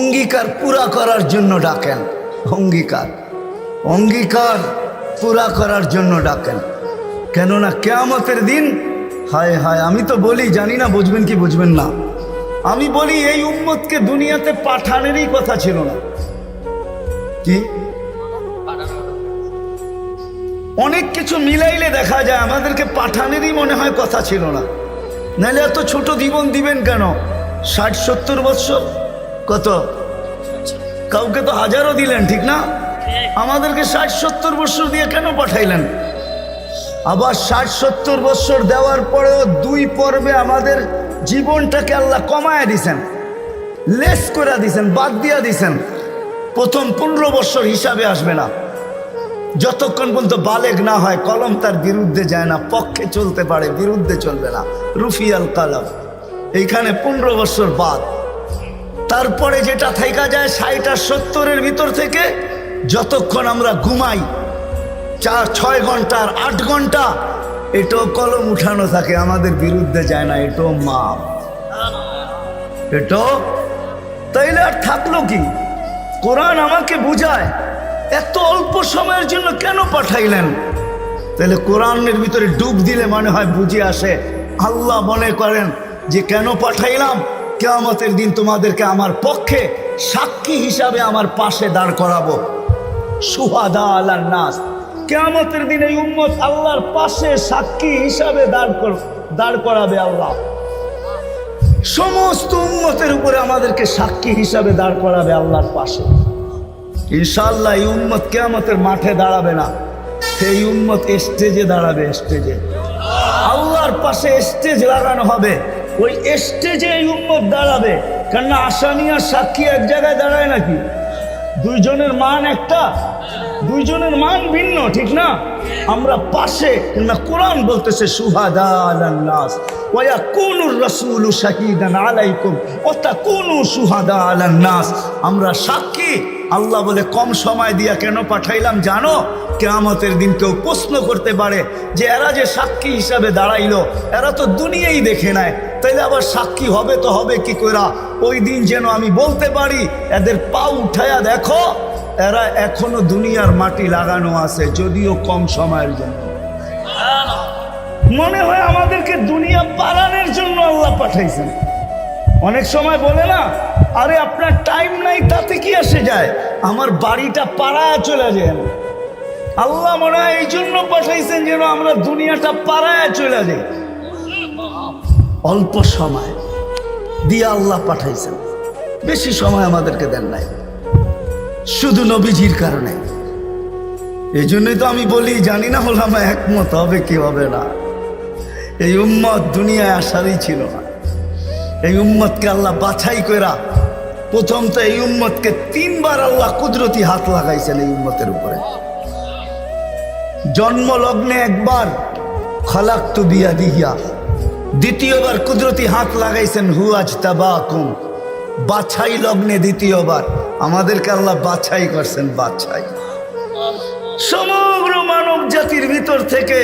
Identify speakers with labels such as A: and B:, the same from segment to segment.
A: অঙ্গীকার পুরা করার জন্য ডাকেন। অঙ্গীকার। অঙ্গীকার পুরা করার জন্য ডাকেন। কেননা কেয়ামতের দিন, হায় হায়, আমি তো বলি, জানি না বুঝবেন কি বুঝবেন না। আমি বলি, এই উম্মতকে দুনিয়াতে পাঠানেরই কথা ছিল না। কি? অনেক কিছু মিলাইলে দেখা যায়, আমাদেরকে পাঠানেরই মনে হয় কথা ছিল না। নাহলে এত ছোট জীবন দিবেন কেন? ষাট, সত্তর বৎসর কত? কাউকে তো হাজারও দিলেন, ঠিক না? আমাদেরকে ষাট সত্তর বৎসর দিয়ে কেন পাঠাইলেন? আবার ষাট সত্তর বৎসর দেওয়ার পরেও দুই পর্বে আমাদের জীবনটাকে আল্লাহ কমায় দিছেন, লেস করে দিছেন, বাদ দিয়া দিছেন। প্রথম পনেরো বৎসর হিসাবে আসবে না। যতক্ষণ পর্যন্ত বালেগ না হয়, কলম তার বিরুদ্ধে যায় না, পক্ষে চলতে পারে, বিরুদ্ধে চলবে না। রুফিয়াল কালাম। এইখানে পনেরো বছর বাদ। তারপরে যেটা থাইকা যায় ষাট আর সত্তরের ভিতর থেকে যতক্ষণ আমরা ঘুমাই, চার, ছয় ঘণ্টার আট ঘণ্টা, এটাও কলম উঠানো থাকে, আমাদের বিরুদ্ধে যায় না, এটাও মা এটাও? তাইলে আর থাকল কি? কোরআন আমাকে বুঝায়, এত অল্প সময়ের জন্য কেন পাঠাইলেন? তাহলে কোরআনের ভিতরে ডুব দিলে মনে হয় বুঝে আসে, আল্লাহ মনে করেন যে কেন পাঠাইলাম? কেয়ামতের দিন তোমাদেরকে আমার পক্ষে সাক্ষী হিসাবে আমার পাশে দাঁড় করাবো। সুহাদা আল্লাহ নাস। কেয়ামতের দিন এই উম্মত আল্লাহর পাশে সাক্ষী হিসাবে দাঁড় কর দাঁড় করাবে আল্লাহ। সমস্ত উম্মতের উপরে আমাদেরকে সাক্ষী হিসাবে দাঁড় করাবে আল্লাহর পাশে। ইনশাল্লাহ এই উম্মত কেয়ামতের মাঠে দাঁড়াবে না। সেই উম্মত স্টেজে দাঁড়াবে স্টেজে আল্লাহর পাশে স্টেজ লাগানো হবে। ওই স্টেজে এই উম্মত দাঁড়াবে। কেননা আসামি আর সাক্ষী এক জায়গায় দাঁড়ায় নাকি? দুইজনের মান একটা, দুইজনের মান ভিন্ন, ঠিক না? আমরা পাশে কোরআন বলতেছে সুহাদা আলান্নাস কুনুর আলান্নাস আমরা সাক্ষী, আল্লাহ বলে, কম সময় দিয়া কেন পাঠাইলাম জানো? কেয়ামতের দিন কেউ প্রশ্ন করতে পারে যে, এরা যে সাক্ষী হিসাবে দাঁড়াইলো, এরা তো দুনিয়াই দেখে নেয়। তাইলে আবার সাক্ষী হবে তো হবে কি করা ওই দিন যেন আমি বলতে পারি, এদের পা উঠায়া দেখো, এরা এখনও দুনিয়ার মাটি লাগানো আছে, যদিও কম সময়ের জন্য। মনে হয় আমাদেরকে দুনিয়া পালানোর জন্য আল্লাহ পাঠাইছেন। অনেক সময় বলে না, আরে আপনার টাইম নাই, তাতে কি আসে যায়? আমার বাড়িটা পাড়ায় চলে যায়। আল্লাহ মনে হয় এই জন্য পাঠাইছেন যেন আমরা দুনিয়াটা পাড়ায় চলে যাই। অল্প সময় দিয়ে আল্লাহ পাঠাইছেন। বেশি সময় আমাদেরকে দেন নাই। শুধু নবীজির কারণে। এই জন্যই তো আমি বলি, জানি না হলাম একমত হবে কি হবে না। এই উম্মত দুনিয়ায় আসারই ছিল। না এই উম্মতকে আল্লাহ বাছাই করা প্রথম তো এই উম্মতকে তিনবার আল্লাহ কুদরতি হাত লাগাইছেন এই উম্মতের উপরে। জন্ম লগ্নে একবার খলাক তু বিয়া দিহিয়া দ্বিতীয়বার কুদরতি হাত লাগাইছেন হুয়াজ তাবাকুম বাছাই লগ্নে দ্বিতীয়বার, আমাদেরকে আল্লাহ বাছাই করছেন, বাছাই। সমগ্র মানব জাতির ভিতর থেকে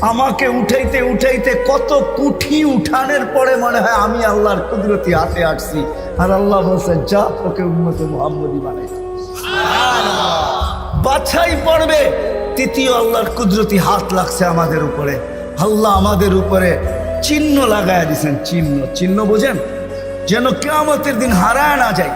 A: আমাকে উঠাইতে উঠাইতে কত কুঠি উঠানের পরে মনে হয় আমি আল্লাহর কুদরতি হাতে আসছি। আর আল্লাহ বলছে যা তোকে উন্নত মোহাম্মদী বানাই। বাছাই পড়বে। তৃতীয় আল্লাহর কুদরতি হাত লাগছে আমাদের উপরে। আল্লাহ আমাদের উপরে চিহ্ন লাগায় দিছেন চিহ্ন। চিহ্ন বোঝেন? যেন কেয়ামতের দিন হারায় না যায়।